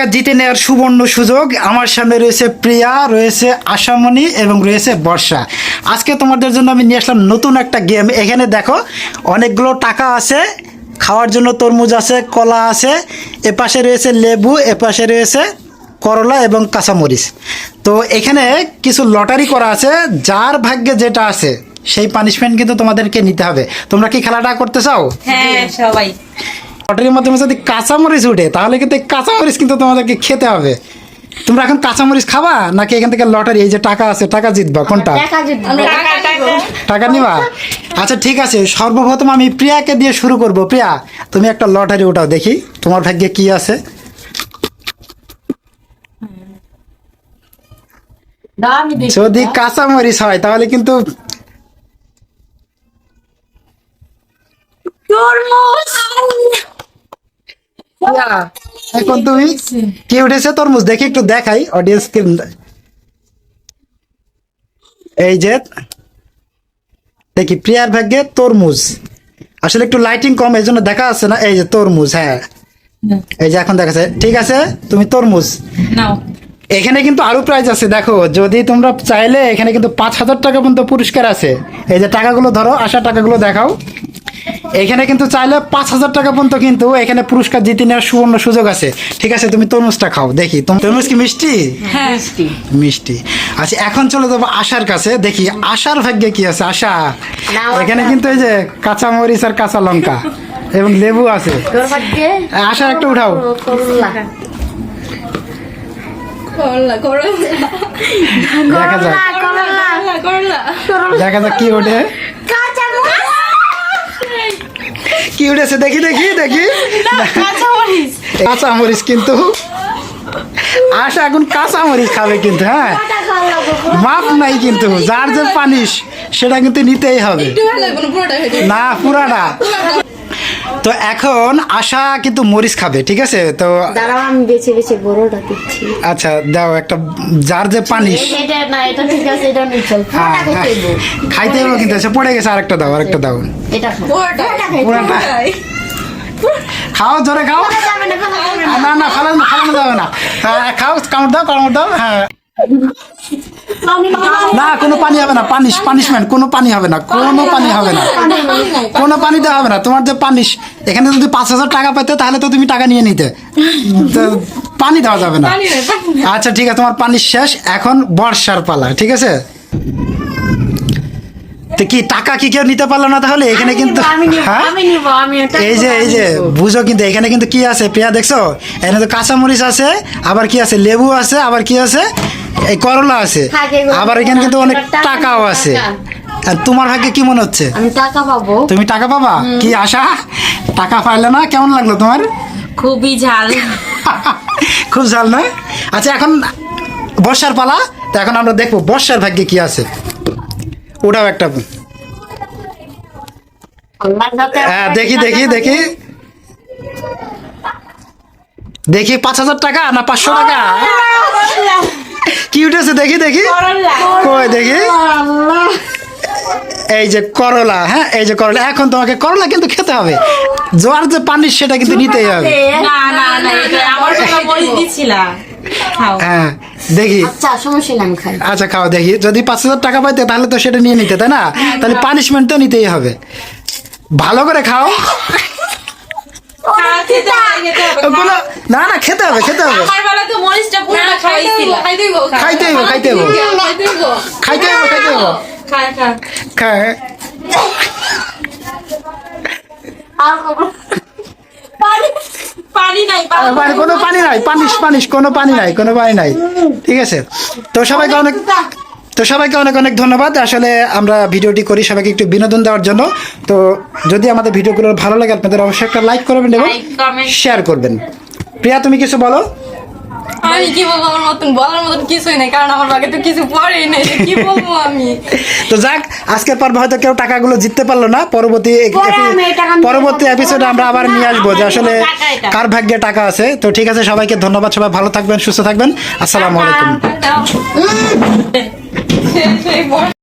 টাকা জিতে নেওয়ার সুবর্ণ সুযোগ। আমার সামনে রয়েছে প্রিয়া, রয়েছে আশামণি এবং রয়েছে বর্ষা। আজকে তোমাদের জন্য আমি নিয়ে আসলাম নতুন একটা গেম এখানে দেখো, অনেকগুলো টাকা আছে, খাওয়ার জন্য তরমুজ আছে, কলা আছে, এপাশে রয়েছে লেবু, এপাশে রয়েছে করলা এবং কাঁচামরিচ। তো এখানে কিছু লটারি করা আছে, যার ভাগ্যে যেটা আছে, সেই পানিশমেন্ট কিন্তু তোমাদেরকে নিতে হবে। তোমরা কি খেলাটা করতে চাও? হ্যাঁ সবাই। লটারির মাধ্যমে যদি কাঁচামরিচ উঠে তাহলে কিন্তু এই কাঁচামরিচ কিন্তু তোমাদেরকে খেতে হবে। তোমরা এখন কাঁচামরিচ খাবা নাকি এখান থেকে লটারি এই যে টাকা আছে টাকা জিতবা কোনটা? টাকা নিবা? আচ্ছা ঠিক আছে সর্বপ্রথম আমি প্রিয়াকে দিয়ে শুরু করব। প্রিয়া তুমি একটা লটারি উঠাও দেখি তোমার ভাগ্যে কি আছে। যদি কাঁচামরিচ হয় তাহলে কিন্তু প্রিয়া, এখন তুমি কি উঠেছে? তরমুজ দেখি একটু দেখাই অডিয়েন্স এই যে দেখি প্রিয়ার ভাগ্যে তরমুজ। আসলে একটু লাইটিং কম এই জন্য দেখা যাচ্ছে না? এই যে তরমুজ হ্যাঁ। এই যে এখন দেখাচ্ছে। ঠিক আছে তুমি তরমুজ। এখানে কিন্তু আরও প্রাইজ আছে দেখো। যদি তোমরা চাইলে এখানে কিন্তু পাঁচ হাজার টাকা পর্যন্ত পুরস্কার আছে। এই যে টাকাগুলো ধরো আসা টাকাগুলো দেখাও। এখানে কিন্তু চাইলে পাঁচ হাজার টাকা পর্যন্ত কিন্তু এখানে পুরস্কার জিতে নেওয়ার সুবর্ণ সুযোগ আছে। ঠিক আছে তুমি তরমুজটা খাও দেখি। তরমুজ কি মিষ্টি? হ্যাঁ মিষ্টি। আচ্ছা এখন চলে যাব আশার কাছে দেখি আশার ভাগ্যে কি আছে। আশা এখানে কিন্তু এই যে কাঁচা মরিচ আর কাঁচা লঙ্কা এবং লেবু আছে। আশা একটা উঠাও। করলা। করলা দেখা যাক। দেখা যাক কি ওঠে। কি উঠেছে দেখি দেখি দেখি। কাঁচা মরিচ কিন্তু। আশা এখন কাঁচা মরিচ খাবে কিন্তু হ্যাঁ? মাপ নাই কিন্তু যার যে পানিশ সেটা কিন্তু নিতেই হবে। না পুরাটা। তো এখন আশা কিন্তু মরিচ খাবে ঠিক আছে? তো দাঁড়াও আমি বেছে বেছে বড়টা দিচ্ছি। আচ্ছা দাও একটা যার যে পানিশ। এটা না এটা ঠিক আছে এটা হ্যাঁ, হ্যাঁ। খাইতে হবে কিন্তু সে পড়ে গেছে আরেকটা দাও আরেকটা দাও। এটা খাও। পুরোটা খাও জোরে খাও। না না। আহ, না না ফালানো ফালানো যাবে না। হ্যাঁ, খাও কামড় দাও কামড় দাও হ্যাঁ। না কোনো পানি হবে না পানিশ পানিশমেন্ট কোনো পানি হবে না কোনো পানি হবে না। কোনো পানি দেওয়া হবে না তোমার যে পানিশ এখানে যদি পাঁচ হাজার টাকা পেতে তাহলে তো তুমি টাকা নিয়ে নিতে। পানি দেওয়া যাবে না। আচ্ছা ঠিক আছে তোমার পানি শেষ এখন বর্ষার পালা ঠিক আছে? তো কি টাকা কি কেউ নিতে পারল না তাহলে? এখানে কিন্তু হ্যাঁ? এই যে এই যে বুঝো কিন্তু এখানে কিন্তু কি আছে? প্রিয়া দেখছ? এখানে তো কাঁচামরিচ আছে আবার কি আছে? লেবু আছে আবার কি আছে? এই করলা আছে। আবার এখানে কিন্তু অনেক টাকাও আছে। আর তোমার ভাগ্যে কি মনে হচ্ছে? আমি টাকা পাবো। তুমি টাকা পাবা? কি আশা? টাকা পাইলে না? কেমন লাগল তোমার? খুবই ঝাল। খুব ঝাল না? আচ্ছা এখন বর্ষার পালা তো এখন আমরা দেখব বর্ষার ভাগ্যে কি আছে। ওটাও একটা হ্যাঁ দেখি দেখি দেখি। দেখি পাঁচ হাজার টাকা না পাঁচশো টাকা? কি উঠেছে দেখি দেখি। কই দেখি। এই যে করলা হ্যাঁ? এই যে করলা এখন তোমাকে করলা কিন্তু খেতে হবে। জোয়ার যে পানি সেটা কিন্তু নিতেই হবে। না না না এটা আমার কথা বলে দিছিলাম। খাও। হ্যাঁ। দেখি। আচ্ছা আচ্ছা খাও দেখি। যদি পাঁচ হাজার টাকা পাইতে তাহলে তো সেটা নিয়ে নিতে তাই না? তাহলে পানিশমেন্ট তো নিতেই হবে। ভালো করে খাও। না না খেতে হবে খেতে হবে। মরিচটা খাইছিল আর কোনো- পানি নাই কোনো পানি নাই পানিশ পানিশ কোনো পানি নাই কোনো পানি নাই। ঠিক আছে। তো সবাইকে অনেক তো সবাইকে অনেক অনেক ধন্যবাদ। আসলে আমরা ভিডিওটি করি সবাইকে একটু বিনোদন দেওয়ার জন্য। তো যদি আমাদের ভিডিওগুলো ভালো লাগে আপনাদের অবশ্যই একটা লাইক করবেন এবং শেয়ার করবেন। প্রিয়া তুমি কিছু বলো? আমি কি বলব? আমার মতন বলার মতন কিছুই নেই কারণ আমার বাগে তো কিছু পড়েই নেই কি বলব আমি? তো যাক আজকের পর্ব হয়তো কেউ টাকাগুলো জিততে পারল না পরবর্তী পরবর্তী। এপিসোডে আমরা আবার নিয়ে আসব যে আসলে কার ভাগ্যে টাকা আছে। তো ঠিক আছে সবাইকে ধন্যবাদ সবাই ভালো থাকবেন সুস্থ থাকবেন। আসসালামু আলাইকুম।